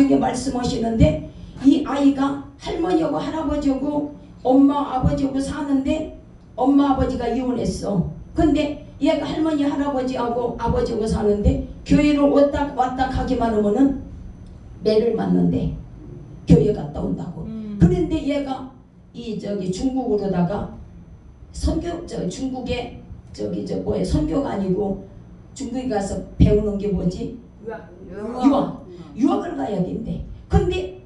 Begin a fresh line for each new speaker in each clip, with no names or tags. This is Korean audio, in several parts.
나중에 말씀하시는데 이 아이가 할머니하고 할아버지하고 엄마 아버지하고 사는데 엄마 아버지가 이혼했어. 근데 얘가 할머니 할아버지하고 아버지하고 사는데 교회를 왔다 왔다 가기만 하면은 매를 맞는데 교회 갔다 온다고.
음.
그런데 얘가 이 저기 중국으로다가 선교 저 중국에 저기 저 뭐야 선교가 아니고 중국에 가서 배우는 게 뭐지 유학 유학 을 가야 된대. 근데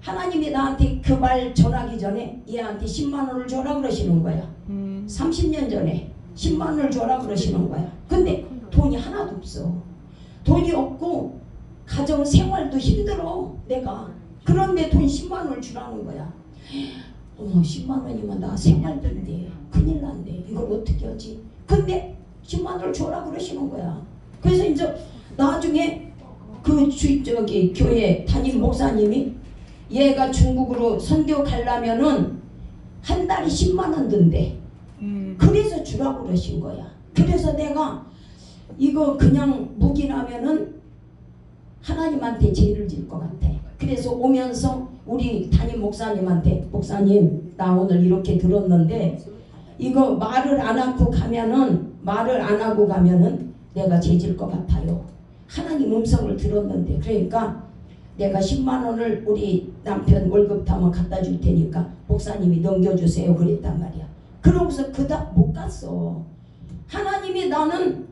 하나님이 나한테 그 말 전하기 전에 얘한테 10만 원을 줘라 그러시는 거야.
음.
30년 전에 10만 원을 줘라 그러시는 거야. 근데 돈이 하나도 없어. 돈이 없고 가정 생활도 힘들어 내가. 그런데 돈 10만 원을 주라는 거야. 어머 10만 원이면 나 생활비인데 큰일 난데 이걸 어떻게 하지? 근데 10만 원을 줘라 그러시는 거야. 그래서 이제 나중에 그 주, 저기 교회 담임 목사님이 얘가 중국으로 선교 가려면은 한 달에 10만 원 든대.
음.
그래서 주라고 그러신 거야. 그래서 내가 이거 그냥 묵인하면은 하나님한테 죄를 질 것 같아. 그래서 오면서 우리 담임 목사님한테 목사님 나 오늘 이렇게 들었는데 이거 말을 안 하고 가면은 말을 안 하고 가면은 내가 죄질 것 같아요. 하나님 음성을 들었는데 그러니까 내가 10만 원을 우리 남편 월급 타면 갖다 줄 테니까 목사님이 넘겨주세요 그랬단 말이야. 그러고서 그닥 못 갔어. 하나님이 나는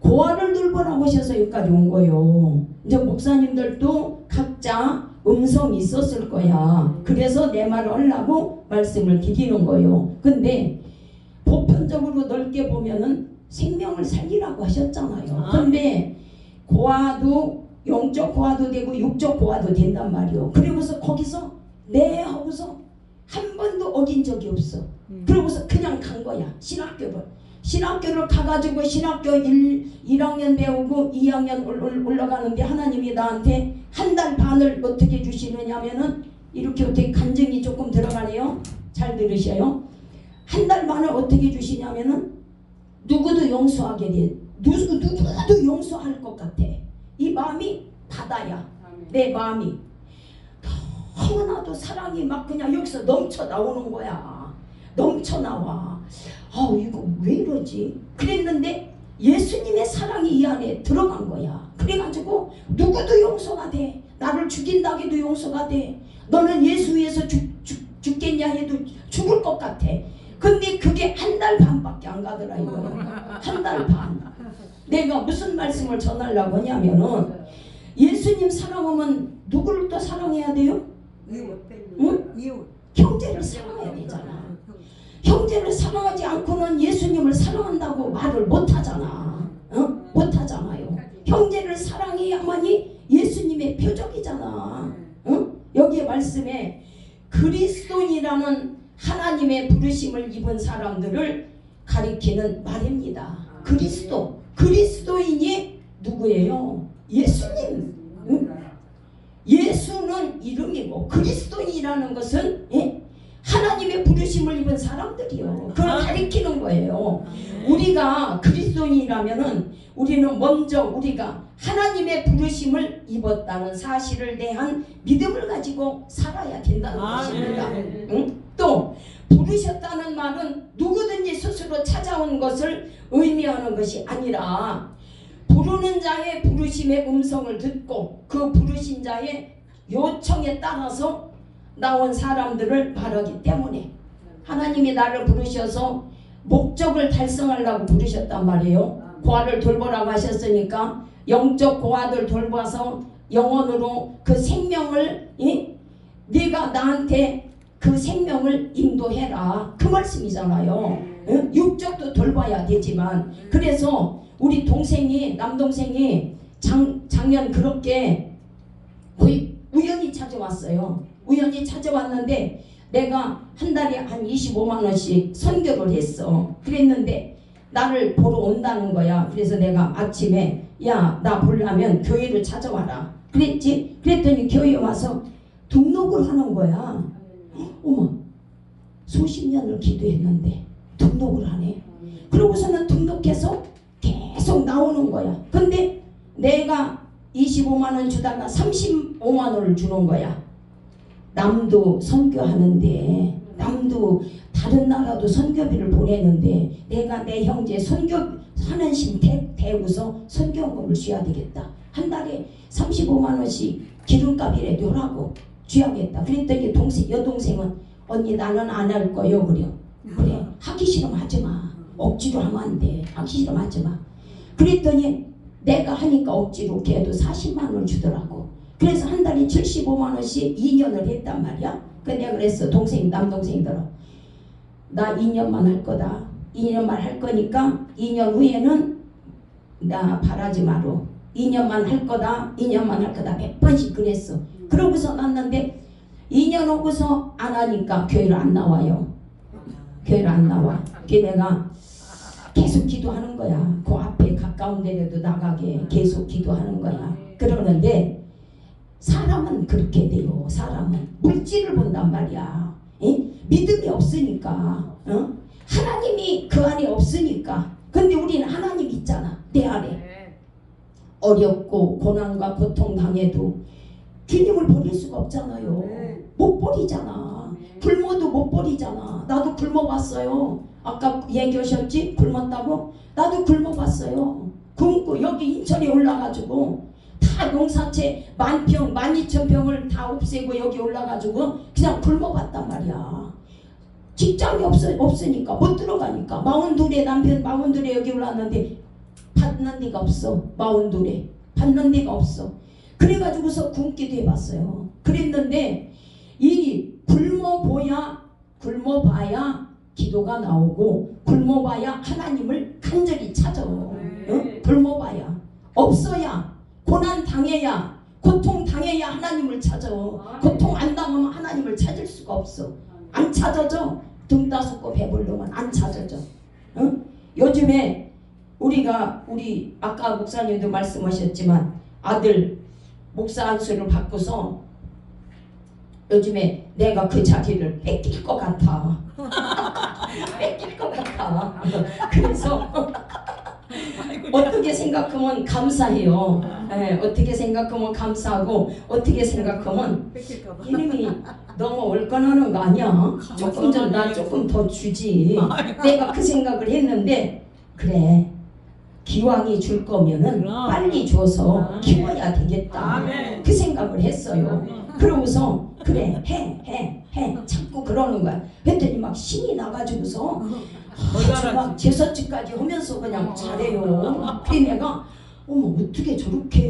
고아를 돌보라 하셔서 여기까지 온 거요. 이제 목사님들도 각자 음성이 있었을 거야. 그래서 내 말을 하려고 말씀을 드리는 거요. 근데 보편적으로 넓게 보면은 생명을 살리라고 하셨잖아요. 근데 고아도 영적 고아도 되고 육적 고아도 된단 말이요. 그리고서 거기서 네 하고서 한 번도 어긴 적이 없어.
음.
그러고서 그냥 간 거야 신학교를 신학교를 가가지고 신학교 1, 1학년 배우고 2학년 올, 올, 올라가는데 하나님이 나한테 한 달 반을 어떻게 주시느냐면은 이렇게 어떻게 간증이 조금 들어가네요 잘 들으셔요 한 달 반을 어떻게 주시냐면은 누구도 용서하게 돼 누구, 누구도 용서할 것 같아 이 마음이 바다야 내 마음이 너무나도 사랑이 막 그냥 여기서 넘쳐 나오는 거야. 넘쳐 나와. 아 이거 왜 이러지? 그랬는데 예수님의 사랑이 이 안에 들어간 거야. 그래가지고 누구도 용서가 돼. 나를 죽인다 해도 용서가 돼. 너는 예수 위해서 죽, 죽, 죽겠냐 해도 죽을 것 같아. 근데 그게 한 달 반밖에 안 가더라 이거는. 한달 반. 내가 무슨 말씀을 전하려고 하냐면은 예수님 사랑하면 누구를 또 사랑해야 돼요? 응? 형제를 사랑해야 되잖아. 형제를 사랑하지 않고는 예수님을 사랑한다고 말을 못 하잖아. 어? 못 하잖아요. 형제를 사랑해야만이 예수님의 표적이잖아. 어? 여기에 말씀에 그리스도인이라는 하나님의 부르심을 입은 사람들을 가리키는 말입니다. 그리스도. 그리스도인이 누구예요? 예수님. 응? 예수는 이름이고 그리스도인이라는 것은 예? 하나님의 부르심을 입은 사람들이요. 그걸 가리키는 거예요. 우리가 그리스도인이라면은 우리는 먼저 우리가 하나님의 부르심을 입었다는 사실을 대한 믿음을 가지고 살아야 된다는 것입니다. 응? 또 부르셨다는 말은 누구든지 스스로 찾아온 것을 의미하는 것이 아니라 부르는 자의 부르심의 음성을 듣고 그 부르신 자의 요청에 따라서 나온 사람들을 말하기 때문에 하나님이 나를 부르셔서 목적을 달성하려고 부르셨단 말이에요. 고아를 돌보라고 하셨으니까 영적 고아들 돌봐서 영혼으로 그 생명을 이? 네가 나한테 그 생명을 인도해라 그 말씀이잖아요. 응? 육적도 돌봐야 되지만 그래서 우리 동생이 남동생이 장, 작년 그렇게 우, 우연히 찾아왔어요. 우연히 찾아왔는데 내가 한 달에 한 25만 원씩 선교를 했어. 그랬는데 나를 보러 온다는 거야. 그래서 내가 아침에 야 나 보려면 교회를 찾아와라. 그랬지. 그랬더니 교회 와서 등록을 하는 거야. 어머 수십 년을 기도했는데 등록을 하네. 그러고서는 등록해서 계속 나오는 거야. 근데 내가 25만 원 주다가 35만 원을 주는 거야. 남도 선교하는데 남도 다른 나라도 선교비를 보내는데 내가 내 형제 선교 하는 심 대, 대우서 선교금을 줘야 되겠다. 한 달에 35만 원씩 기름값이라도 하라고 줘야겠다. 그랬더니 동생 여동생은 언니 나는 안 할 거요 그래. 그래 하기 싫으면 하지 마. 억지로 하면 안 돼. 하기 싫으면 하지 마. 그랬더니 내가 하니까 억지로 걔도 40만 원 주더라고. 그래서 한 달에 75만 원씩 2년을 했단 말이야. 그 내가 그랬어 동생 남동생들어 나 2년만 할 거다. 2년만 할 거니까 2년 후에는 나 바라지 마로. 2년만 할 거다. 2년만 할 거다. 100번씩 그랬어. 그러고서 났는데 2년 오고서 안 하니까 교회를 안 나와요. 교회를 안 나와. 그 내가 계속 기도하는 거야. 그 앞에 가까운 데라도 나가게 계속 기도하는 거야. 그러는데 사람은 그렇게 돼요. 사람은 물질을 본단 말이야. 예? 믿음이 없으니까. 어? 하나님이 그 안에 없으니까. 근데 우리는 하나님 있잖아. 내 안에. 어렵고 고난과 고통 당해도 주님을 버릴 수가 없잖아요. 못 버리잖아. 굶어도 못 버리잖아. 나도 굶어봤어요. 아까 얘기하셨지? 굶었다고? 나도 굶어봤어요. 굶고 여기 인천에 올라가지고 다 농사채 만평, 만이천 평을 다 없애고 여기 올라가지고 그냥 굶어봤단 말이야. 직장이 없, 없으니까 못 들어가니까 마흔둘에 남편 마흔둘에 여기 올랐는데 받는 데가 없어 마흔둘에 받는 데가 없어 그래가지고서 굶기도 해봤어요. 그랬는데 이 굶어보야 굶어봐야 기도가 나오고 굶어봐야 하나님을 간절히 찾아. 응? 굶어봐야. 없어야. 고난 당해야. 고통 당해야 하나님을 찾아. 고통 안 당하면 하나님을 찾을 수가 없어. 안 찾아져. 등 따숩고 배부르면 안 찾아져. 응? 요즘에 우리가 우리 아까 목사님도 말씀하셨지만 아들 목사 안수를 받고서 요즘에 내가 그 자리를 뺏길 것 같아. 뺏길 것 같아. 그래서 어떻게 생각하면 감사해요. 예, 어떻게 생각하면 감사하고 어떻게 생각하면 이름이 너무 올건하는 거 아니야? 조금 전 나 조금 더 주지. 내가 그 생각을 했는데 그래 기왕이 줄 거면은
그럼.
빨리 줘서
아멘.
키워야 되겠다.
아멘.
그 생각을 했어요. 그러고서 그래 해 해 해. 자꾸 그러는 거야. 그랬더니 막 신이 나가지고서 아주 막 제사집까지 하면서 그냥 잘해요. 그래 내가 어머 어떻게 저렇게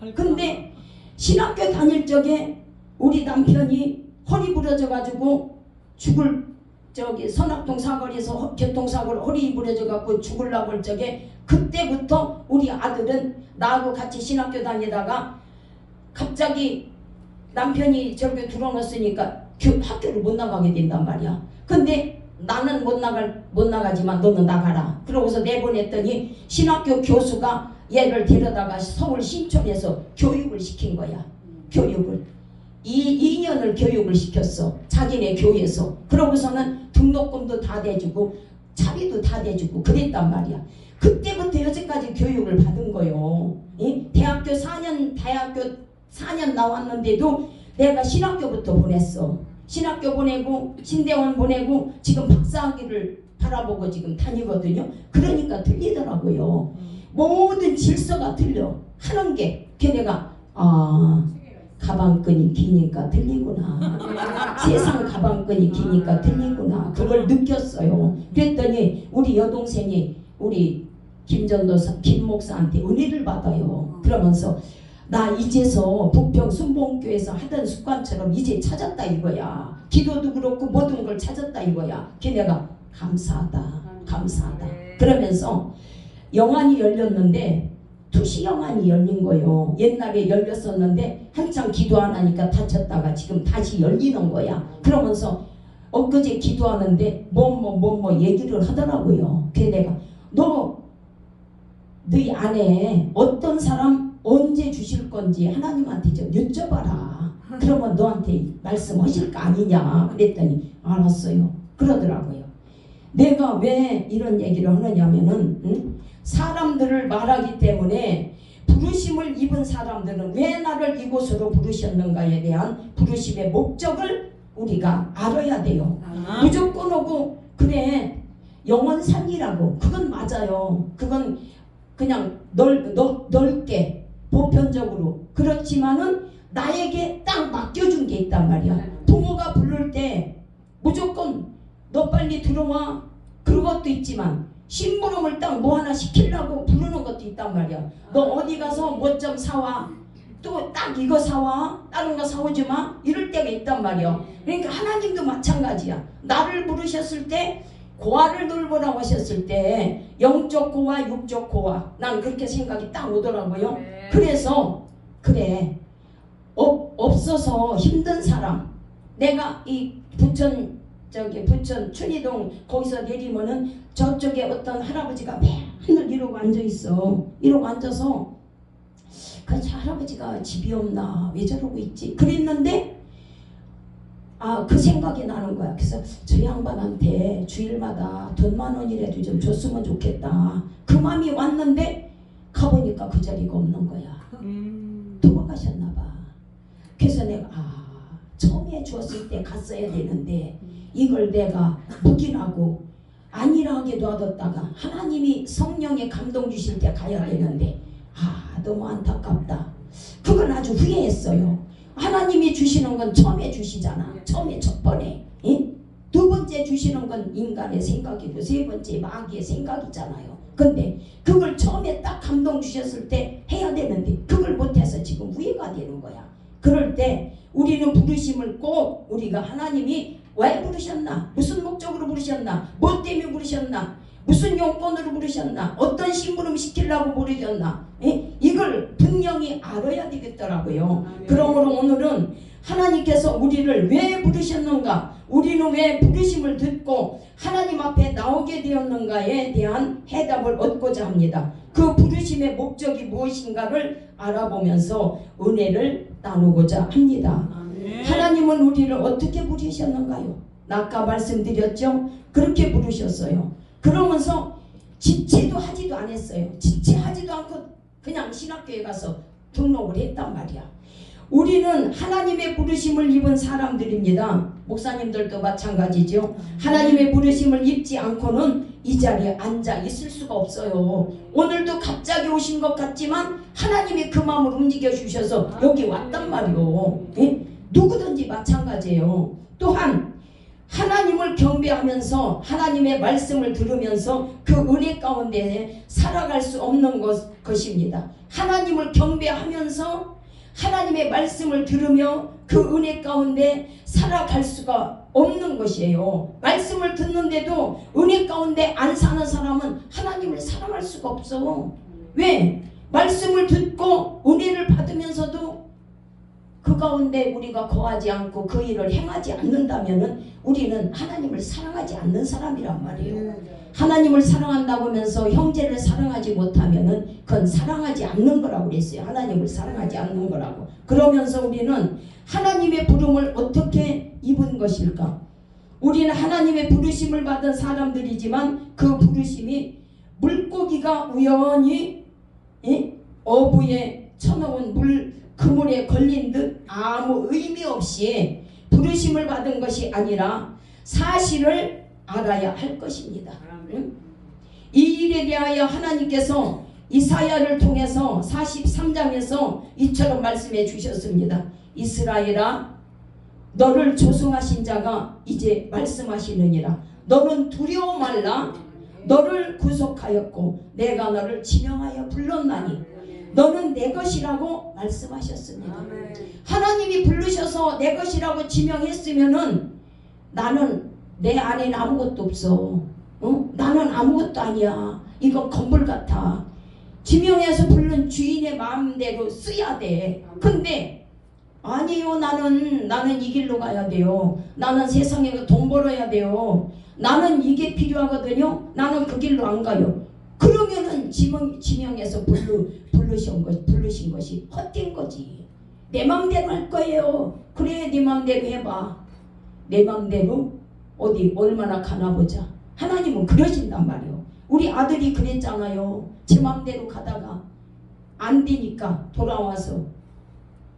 해? 근데 신학교 다닐 적에 우리 남편이 허리 부러져 가지고 죽을 저기 선악동 사거리에서 허- 교통사고로 허리 부러져 갖고 죽을라고 할 적에 그때부터 우리 아들은 나하고 같이 신학교 다니다가 갑자기 남편이 저렇게 들어놨으니까 교- 학교를 못 나가게 된단 말이야. 근데 나는 못 나갈 못 나가지만 너는 나가라. 그러고서 내보냈더니 신학교 교수가 얘를 데려다가 서울 신촌에서 교육을 시킨 거야. 교육을. 이 2년을 교육을 시켰어. 자기네 교회에서. 그러고서는 등록금도 다 대주고 차비도 다 대주고 그랬단 말이야. 그때부터 여태까지 교육을 받은 거요. 예? 대학교 4년 대학교 4년 나왔는데도 내가 신학교부터 보냈어. 신학교 보내고 신대원 보내고 지금 박사학위를 바라보고 지금 다니거든요. 그러니까 틀리더라고요. 모든 질서가 틀려. 하는 게. 걔네가 아 가방끈이 기니까 틀리구나. 세상 가방끈이 기니까 틀리구나. 그걸 느꼈어요. 그랬더니 우리 여동생이 우리 김전도사 김 목사한테 은혜를 받아요. 그러면서 나 이제서 북평 순봉교에서 하던 습관처럼 이제 찾았다 이거야. 기도도 그렇고 모든 걸 찾았다 이거야. 걔네가 감사하다. 감사하다. 그러면서 영안이 열렸는데 투시 영안이 열린 거예요. 옛날에 열렸었는데 한참 기도 안 하니까 다쳤다가 지금 다시 열리는 거야. 그러면서 엊그제 기도하는데 뭐뭐뭐뭐 얘기를 하더라고요. 내가 너 너희 안에 어떤 사람 언제 주실 건지 하나님한테 좀 여쭤봐라. 그러면 너한테 말씀하실 거 아니냐. 그랬더니 알았어요. 그러더라고요. 내가 왜 이런 얘기를 하느냐면은 응? 사람들을 말하기 때문에 부르심을 입은 사람들은 왜 나를 이곳으로 부르셨는가에 대한 부르심의 목적을 우리가 알아야 돼요.
아.
무조건 오고 그래 영원상이라고 그건 맞아요. 그건 그냥 넓, 넓, 넓게 보편적으로 그렇지만은 나에게 딱 맡겨준 게 있단 말이야. 부모가 부를 때 무조건 너 빨리 들어와 그런 것도 있지만 심부름을 딱 뭐 하나 시키려고 부르는 것도 있단 말이야. 너 어디 가서 뭐 좀 사와 또 딱 이거 사와 다른 거 사오지 마 이럴 때가 있단 말이야. 그러니까 하나님도 마찬가지야. 나를 부르셨을 때 고아를 돌보라고 하셨을 때 영적 고아 육적 고아. 난 그렇게 생각이 딱 오더라고요. 그래서 그래 없, 없어서 힘든 사람. 내가 이 부천 저기 부천 춘희동 거기서 내리면은 저쪽에 어떤 할아버지가 맨날 이러고 앉아 있어. 이러고 앉아서 그저 할아버지가 집이 없나 왜 저러고 있지? 그랬는데 아 그 생각이 나는 거야 그래서 저 양반한테 주일마다 돈 만 원이라도 좀 줬으면 좋겠다 그 마음이 왔는데 가보니까 그 자리가 없는 거야
음.
돌아가셨나 봐. 그래서 내가 아 처음에 주었을 때 갔어야 되는데 이걸 내가 묵인하고 안일하게 놔뒀다가 하나님이 성령의 감동 주실 때 가야 되는데 아 너무 안타깝다. 그건 아주 후회했어요. 하나님이 주시는 건 처음에 주시잖아. 처음에 첫 번에. 예? 두 번째 주시는 건 인간의 생각이고 세 번째 마귀의 생각이잖아요. 근데 그걸 처음에 딱 감동 주셨을 때 해야 되는데 그걸 못해서 지금 후회가 되는 거야. 그럴 때 우리는 부르심을 꼭 우리가 하나님이 왜 부르셨나? 무슨 목적으로 부르셨나? 뭐 때문에 부르셨나? 무슨 용건으로 부르셨나? 어떤 심부름 시키려고 부르셨나? 예? 이걸 분명히 알아야 되겠더라고요. 그러므로 오늘은 하나님께서 우리를 왜 부르셨는가? 우리는 왜 부르심을 듣고 하나님 앞에 나오게 되었는가에 대한 해답을 얻고자 합니다. 그 부르심의 목적이 무엇인가를 알아보면서 은혜를 나누고자 합니다.
아멘.
하나님은 우리를 어떻게 부르셨는가요? 아까 말씀드렸죠? 그렇게 부르셨어요. 그러면서 지체도 하지도 않았어요. 지체하지도 않고 그냥 신학교에 가서 등록을 했단 말이야. 우리는 하나님의 부르심을 입은 사람들입니다. 목사님들도 마찬가지죠. 하나님의 부르심을 입지 않고는 이 자리에 앉아 있을 수가 없어요. 오늘도 갑자기 오신 것 같지만 하나님이 그 마음을 움직여 주셔서 여기 왔단 말이요. 예? 누구든지 마찬가지예요. 또한 하나님을 경배하면서 하나님의 말씀을 들으면서 그 은혜 가운데 살아갈 수 없는 것, 것입니다. 하나님을 경배하면서 하나님의 말씀을 들으며 그 은혜 가운데 살아갈 수가 없는 것이에요. 말씀을 듣는데도 은혜 가운데 안 사는 사람은 하나님을 사랑할 수가 없어. 왜? 말씀을 듣고 은혜를 받으면서도 그 가운데 우리가 거하지 않고 그 일을 행하지 않는다면은 우리는 하나님을 사랑하지 않는 사람이란 말이에요. 하나님을 사랑한다고 하면서 형제를 사랑하지 못하면은 그건 사랑하지 않는 거라고 그랬어요. 하나님을 사랑하지 않는 거라고. 그러면서 우리는 하나님의 부름을 어떻게 입은 것일까? 우리는 하나님의 부르심을 받은 사람들이지만 그 부르심이 물고기가 우연히 예? 어부에 쳐놓은 물 그물에 걸린 듯 아무 의미 없이 부르심을 받은 것이 아니라 사실을 알아야 할 것입니다. 응? 이 일에 대하여 하나님께서 이사야를 통해서 43장에서 이처럼 말씀해 주셨습니다. 이스라엘아 너를 조성하신 자가 이제 말씀하시느니라 너는 두려워 말라 너를 구속하였고 내가 너를 지명하여 불렀나니 너는 내 것이라고 말씀하셨습니다. 하나님이 부르셔서 내 것이라고 지명했으면은 나는 내 안에는 아무것도 없어. 어? 나는 아무것도 아니야. 이건 건물 같아. 지명해서 부른 주인의 마음대로 써야 돼. 근데 아니요 나는 나는 이 길로 가야 돼요. 나는 세상에 돈 벌어야 돼요. 나는 이게 필요하거든요. 나는 그 길로 안 가요. 그러면은 지명 지명해서 부르 부르신 것 부르신 것이 헛된 거지. 내 마음대로 할 거예요. 그래 네 마음대로 해봐. 내 마음대로 어디 얼마나 가나 보자. 하나님은 그러신단 말이요. 우리 아들이 그랬잖아요. 제 마음대로 가다가 안 되니까 돌아와서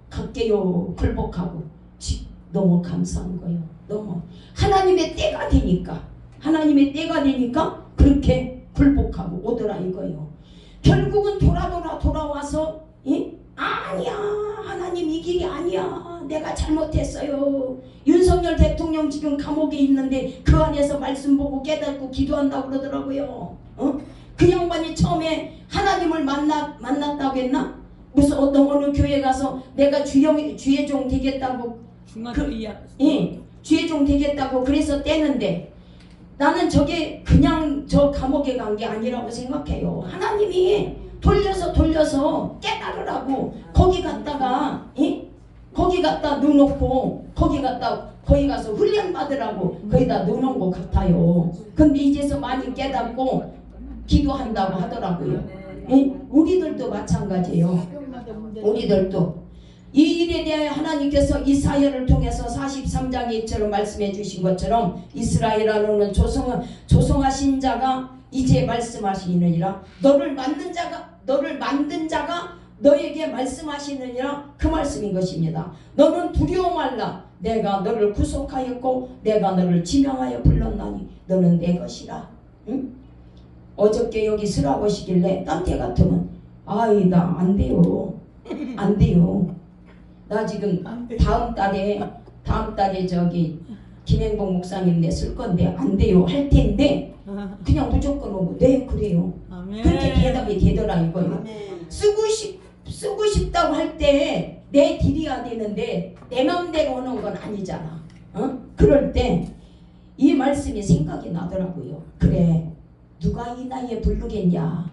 갈게요 굴복하고 지- 너무 감사한 거예요. 너무 하나님의 때가 되니까 하나님의 때가 되니까 그렇게 굴복하고 오더라 이거예요. 결국은 돌아 돌아 돌아와서 이? 아니야 하나님 이 길이 아니야 내가 잘못했어요 윤석열 대통령 지금 감옥에 있는데 그 안에서 말씀 보고 깨닫고 기도한다고 그러더라고요 어? 그 양반이 처음에 하나님을 만나, 만났다고 했나? 무슨 어떤 어느 교회 가서 내가 주영, 주의 종 되겠다고
중학교
그-
2학
예, 주의 종 되겠다고 그래서 떼는데 나는 저게 그냥 저 감옥에 간 게 아니라고 생각해요. 하나님이 돌려서 돌려서 깨달으라고 거기 갔다가 예? 거기 갔다 넣어놓고 거기 갔다 거기 가서 훈련 받으라고 거기다 넣어놓은 것 같아요. 근데 이제서 많이 깨닫고 기도한다고 하더라고요. 예? 우리들도 마찬가지예요. 우리들도 이 일에 대하여 하나님께서 이사야를 통해서 43장에 이처럼 말씀해 주신 것처럼 이스라엘하는 조성, 조성하신 자가 이제 말씀하시느니라. 너를 만든 자가 너를 만든 자가 너에게 말씀하시느니라. 그 말씀인 것입니다. 너는 두려워 말라. 내가 너를 구속하였고 내가 너를 지명하여 불렀나니 너는 내 것이라. 응? 어저께 여기 쓰라고 하시길래 딴 때 같으면 아이 나 안 돼요. 안 돼요 나 지금. 다음 달에 다음 달에 저기 김행복 목사님 내쓸 건데 안 돼요. 할 텐데 그냥 무조건 오고. 네 그래요.
아멘.
그렇게 대답이 되더라 이거요. 쓰고 싶 쓰고 싶다고 할 때 내 딜이야 되는데 내 맘대로 오는 건 아니잖아. 어? 그럴 때 이 말씀이 생각이 나더라고요. 그래 누가 이 나이에 부르겠냐?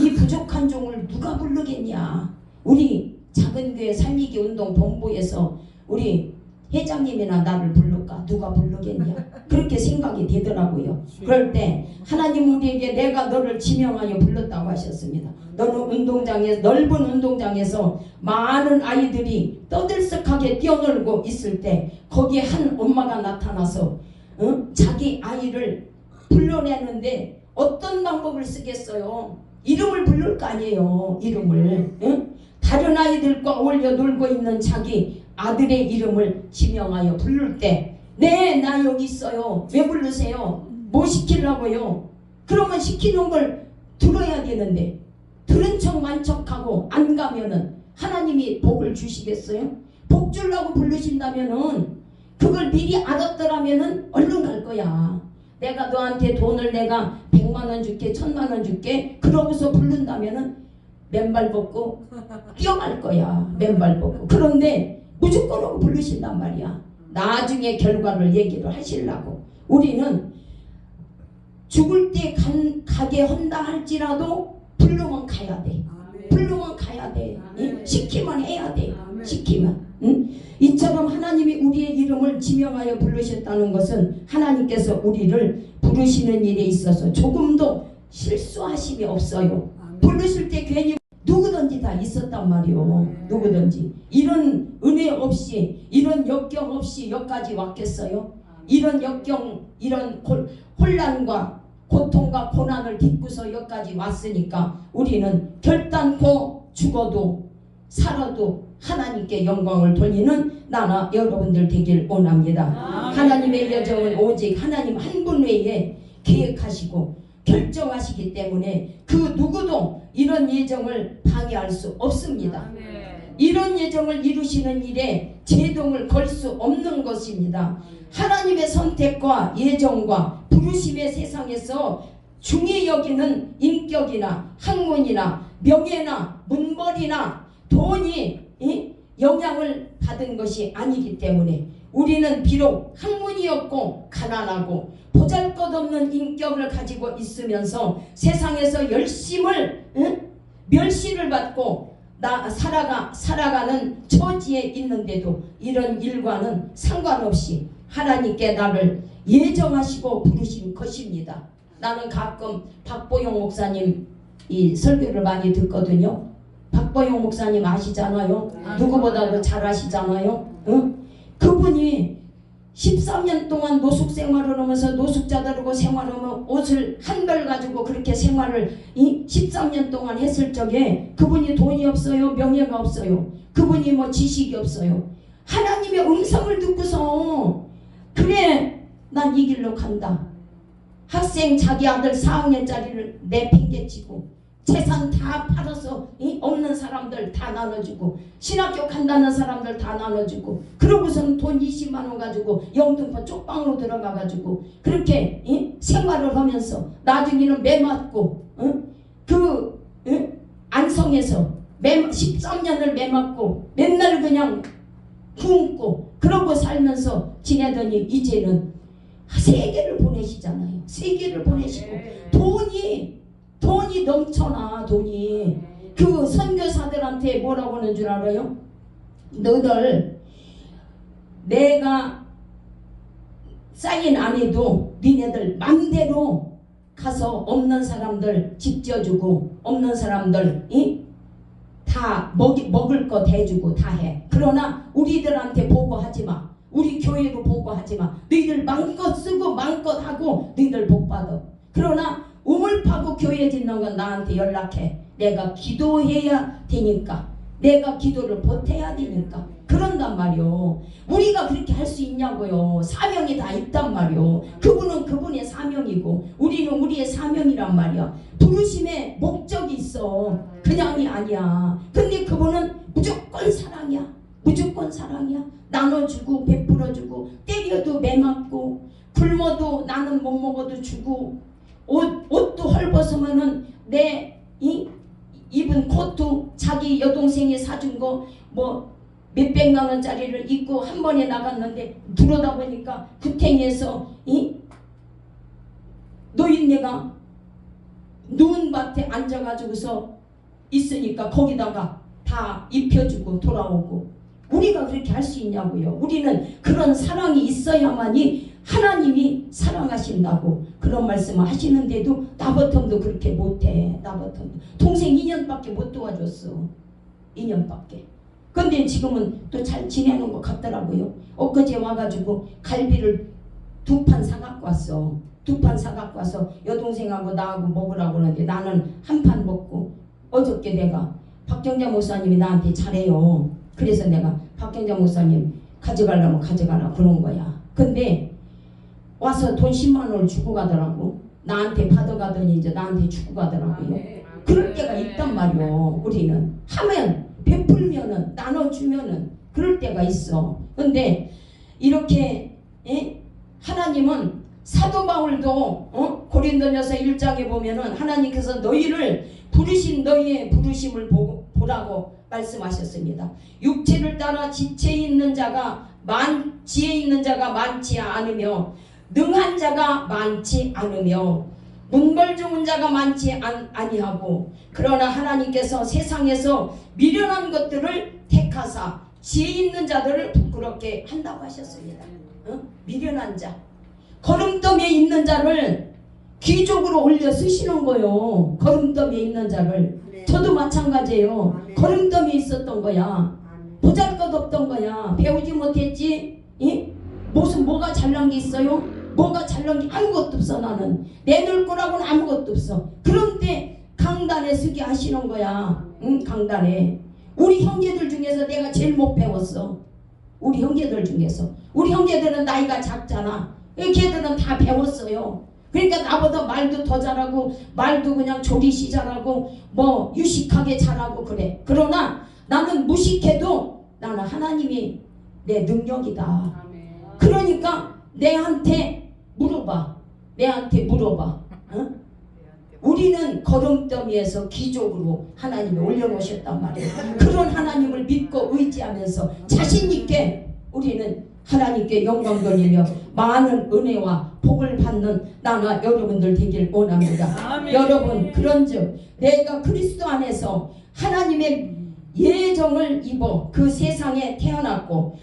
이 부족한 종을 누가 부르겠냐? 우리 작은 교회 살리기 운동 본부에서 우리 회장님이나 나를 부를까 누가 부르겠냐 그렇게 생각이 되더라고요 그럴 때 하나님 우리에게 내가 너를 지명하여 불렀다고 하셨습니다 너는 운동장에 넓은 운동장에서 많은 아이들이 떠들썩하게 뛰어놀고 있을 때 거기에 한 엄마가 나타나서 어? 자기 아이를 불러내는데 어떤 방법을 쓰겠어요? 이름을 부를 거 아니에요. 이름을. 응? 다른 아이들과 어울려 놀고 있는 자기 아들의 이름을 지명하여 부를 때, 네, 나 여기 있어요. 왜 부르세요? 뭐 시키려고요? 그러면 시키는 걸 들어야 되는데, 들은 척만 척하고 안 가면은 하나님이 복을 주시겠어요? 복 주려고 부르신다면은 그걸 미리 알았더라면은 얼른 갈 거야. 내가 너한테 돈을 내가 100만 원 줄게, 1000만 원 줄게. 그러고서 부른다면은 맨발 벗고 뛰어갈 거야. 맨발 벗고. 그런데 무조건 부르신단 말이야. 나중에 결과를 얘기를 하시려고. 우리는 죽을 때 간, 가게 한다 할지라도 부르면 가야 돼. 부르면 가야 돼. 응? 시키면 해야 돼. 시키면. 응? 이처럼 하나님이 우리의 이름을 지명하여 부르셨다는 것은 하나님께서 우리를 부르시는 일에 있어서 조금도 실수하심이 없어요. 부르실 때 괜히 다 있었단 말이요. 누구든지. 이런 은혜 없이, 이런 역경 없이 여기까지 왔겠어요? 이런 역경, 이런 곤- 혼란과 고통과 고난을 딛고서 여기까지 왔으니까 우리는 결단코 죽어도 살아도 하나님께 영광을 돌리는 나나 여러분들 되길 원합니다. 하나님의 여정은 오직 하나님 한 분 외에 계획하시고 결정하시기 때문에 그 누구도 이런 예정을 방해할 수 없습니다. 이런 예정을 이루시는 일에 제동을 걸 수 없는 것입니다. 하나님의 선택과 예정과 부르심의 세상에서 중히 여기는 인격이나 학문이나 명예나 문벌이나 돈이 이? 영향을 받은 것이 아니기 때문에 우리는 비록 학문이었고 가난하고 보잘것없는 인격을 가지고 있으면서 세상에서 열심을 응? 멸시를 받고 나 살아가 살아가는 처지에 있는데도 이런 일과는 상관없이 하나님께 나를 예정하시고 부르신 것입니다. 나는 가끔 박보영 목사님 이 설교를 많이 듣거든요. 박보영 목사님 아시잖아요. 누구보다도 잘 아시잖아요. 응? 그분이 13년 동안 노숙 생활을 하면서 노숙자 들하고 생활하면 옷을 한 벌 가지고 그렇게 생활을 이 13년 동안 했을 적에 그분이 돈이 없어요 명예가 없어요. 그분이 뭐 지식이 없어요. 하나님의 음성을 듣고서 그래 난 이 길로 간다. 학생 자기 아들 4학년짜리를 내팽개치고 재산 다 팔아서 이 없는 사람들 다 나눠주고 신학교 간다는 사람들 다 나눠주고 그러고서는 돈 20만 원 가지고 영등포 쪽방으로 들어가 가지고 그렇게 이 생활을 하면서 나중에는 매 맞고 응? 그 응? 안성에서 매 13년을 매 맞고 맨날 그냥 굶고 그러고 살면서 지내더니 이제는 세계를 보내시잖아요. 세계를 보내시고 돈이 돈이 넘쳐나 돈이 그 선교사들한테 뭐라고 하는 줄 알아요? 너들 내가 사인 안 해도 니네들 맘대로 가서 없는 사람들 집 지어주고 없는 사람들 이? 다 먹이, 먹을 거 대주고 다 해. 그러나 우리들한테 보고하지 마. 우리 교회로 보고하지 마. 너희들 마음껏 쓰고 마음껏 하고 너희들 복 받아. 그러나 건 나한테 연락해. 내가 기도해야 되니까. 내가 기도를 보태야 되니까. 그런단 말이요. 우리가 그렇게 할 수 있냐고요. 사명이 다 있단 말이요. 그분은 그분의 사명이고 우리는 우리의 사명이란 말이야. 부르심에 목적이 있어. 그냥이 아니야. 근데 그분은 무조건 사랑이야. 무조건 사랑이야. 나눠주고 베풀어주고 때려도 매 맞고 굶어도 나는 못 먹어도 주고 옷, 옷도 헐벗으면은 내 이, 입은 코트 자기 여동생이 사준 거 뭐 몇백만 원짜리를 입고 한 번에 나갔는데 들어다 보니까 구탱이에서 이 노인네가 누운 밭에 앉아가지고서 있으니까 거기다가 다 입혀주고 돌아오고 우리가 그렇게 할 수 있냐고요. 우리는 그런 사랑이 있어야만이 하나님이 사랑하신다고 그런 말씀을 하시는데도 나버텀도 그렇게 못해. 나버텀도 동생 2년밖에 못 도와줬어. 2년밖에. 근데 지금은 또 잘 지내는 것 같더라고요. 엊그제 와가지고 갈비를 두 판 사갖고 왔어. 두 판 사갖고 와서 여동생하고 나하고 먹으라고 하는데 나는 한 판 먹고 어저께 내가 박경자 목사님이 나한테 잘해요. 그래서 내가 박경자 목사님 가져가려면 가져가라 그런 거야. 근데 와서 돈 10만 원을 주고 가더라고. 나한테 받아가더니 이제 나한테 주고 가더라고요. 그럴 때가 있단 말이요. 우리는 하면 베풀면은 나눠주면은 그럴 때가 있어. 근데 이렇게 예? 하나님은 사도 바울도 어? 고린도전서 1장에 보면은 하나님께서 너희를 부르신 너희의 부르심을 보, 보라고 말씀하셨습니다. 육체를 따라 지체 있는 자가 많 지혜 있는 자가 많지 않으며 능한 자가 많지 않으며 문벌 좋은 자가 많지 않, 아니하고 그러나 하나님께서 세상에서 미련한 것들을 택하사 지혜 있는 자들을 부끄럽게 한다고 하셨습니다. 어? 미련한 자 걸음더미에 있는 자를 귀족으로 올려 쓰시는 거요. 걸음더미에 있는 자를 저도 마찬가지예요. 걸음더미에 있었던 거야. 보잘것 없던 거야. 배우지 못했지. 이? 무슨 뭐가 잘난 게 있어요? 뭐가 잘난 게 아무것도 없어 나는. 내놓을 거라고는 아무것도 없어. 그런데 강단에 서게 하시는 거야. 응 강단에. 우리 형제들 중에서 내가 제일 못 배웠어. 우리 형제들 중에서. 우리 형제들은 나이가 작잖아. 걔들은 다 배웠어요. 그러니까 나보다 말도 더 잘하고 말도 그냥 조리시 잘하고 뭐 유식하게 잘하고 그래. 그러나 나는 무식해도 나는 하나님이 내 능력이다. 그러니까 내한테 물어봐. 내한테 물어봐. 어? 우리는 걸음더미에서 기적으로 하나님이 올려놓으셨단 말이에요. 그런 하나님을 믿고 의지하면서 자신 있게 우리는 하나님께 영광 돌리며 많은 은혜와 복을 받는 나나 여러분들 되길 원합니다. 여러분 그런즉 내가 그리스도 안에서 하나님의 예정을 입어 그 세상에 태어났고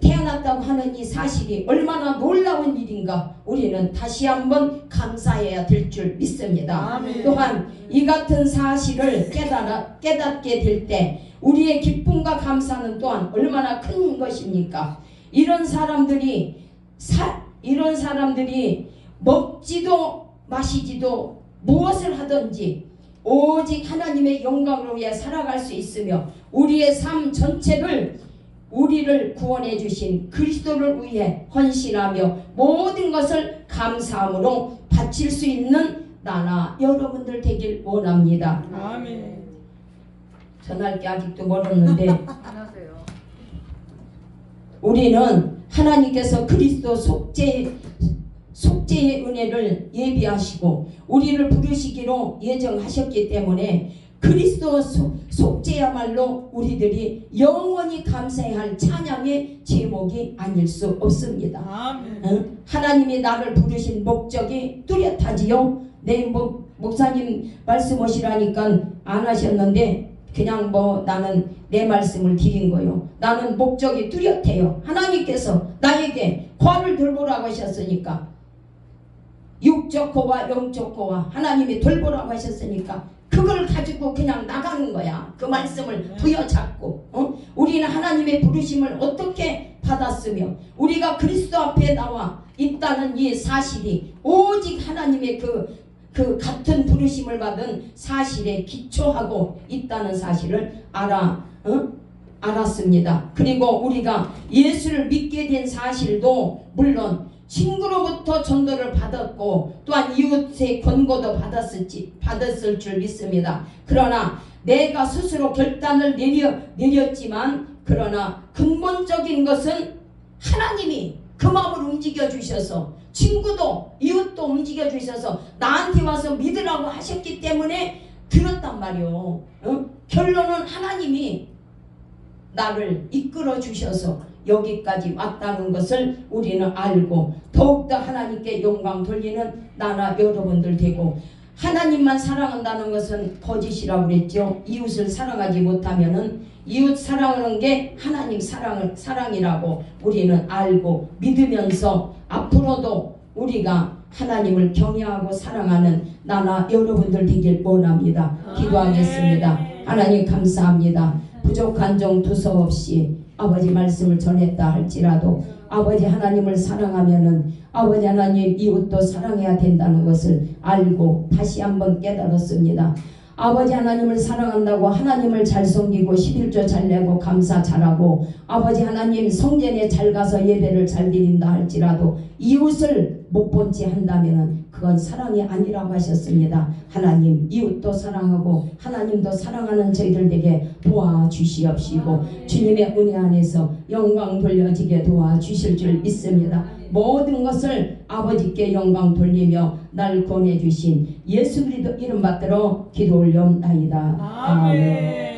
태어났다고 하는 이 사실이 얼마나 놀라운 일인가 우리는 다시 한번 감사해야 될 줄 믿습니다.
아멘.
또한 이 같은 사실을 깨달아, 깨닫게 될 때 우리의 기쁨과 감사는 또한 얼마나 큰 것입니까? 이런 사람들이 사, 이런 사람들이 먹지도 마시지도 무엇을 하든지 오직 하나님의 영광을 위해 살아갈 수 있으며 우리의 삶 전체를 우리를 구원해 주신 그리스도를 위해 헌신하며 모든 것을 감사함으로 바칠 수 있는 나나 여러분들 되길 원합니다.
아멘.
전할 게 아직도 멀었는데. 우리는 하나님께서 그리스도 속죄 속죄의 은혜를 예비하시고 우리를 부르시기로 예정하셨기 때문에 그리스도 속- 속죄야말로 우리들이 영원히 감사해야 할 찬양의 제목이 아닐 수 없습니다.
아멘.
응? 하나님이 나를 부르신 목적이 뚜렷하지요. 내 목, 목사님 말씀하시라니까 안 하셨는데 그냥 뭐 나는 내 말씀을 드린 거요. 나는 목적이 뚜렷해요. 하나님께서 나에게 과를 돌보라고 하셨으니까 육적 고와 영적 고와 하나님이 돌보라고 하셨으니까 그걸 가지고 그냥 나가는 거야. 그 말씀을 부여잡고 어? 우리는 하나님의 부르심을 어떻게 받았으며 우리가 그리스도 앞에 나와 있다는 이 사실이 오직 하나님의 그, 그 같은 부르심을 받은 사실에 기초하고 있다는 사실을 알아 어? 알았습니다. 그리고 우리가 예수를 믿게 된 사실도 물론 친구로부터 전도를 받았고 또한 이웃의 권고도 받았을지 받았을 줄 믿습니다. 그러나 내가 스스로 결단을 내려 내렸지만 그러나 근본적인 것은 하나님이 그 마음을 움직여 주셔서 친구도 이웃도 움직여 주셔서 나한테 와서 믿으라고 하셨기 때문에 들었단 말이요. 어? 결론은 하나님이 나를 이끌어 주셔서 여기까지 왔다는 것을 우리는 알고 더욱더 하나님께 영광 돌리는 나나 여러분들 되고 하나님만 사랑한다는 것은 거짓이라고 그랬죠. 이웃을 사랑하지 못하면은 이웃 사랑하는 게 하나님 사랑을 사랑이라고 우리는 알고 믿으면서 앞으로도 우리가 하나님을 경외하고 사랑하는 나나 여러분들 되길 원합니다. 기도하겠습니다. 하나님 감사합니다. 부족한 점 두서없이 아버지 말씀을 전했다 할지라도 아버지 하나님을 사랑하면은 아버지 하나님 이웃도 사랑해야 된다는 것을 알고 다시 한번 깨달았습니다. 아버지 하나님을 사랑한다고 하나님을 잘 섬기고 11조 잘 내고 감사 잘하고 아버지 하나님 성전에 잘 가서 예배를 잘 드린다 할지라도 이웃을 못 본 채 한다면은 그건 사랑이 아니라고 하셨습니다. 하나님 이웃도 사랑하고 하나님도 사랑하는 저희들에게 도와주시옵시고 주님의 은혜 안에서 영광 돌려지게 도와주실 줄 믿습니다. 모든 것을 아버지께 영광 돌리며 날 권해 주신 예수 그리스도 이름 받들어 기도 올려옵나이다.
아멘.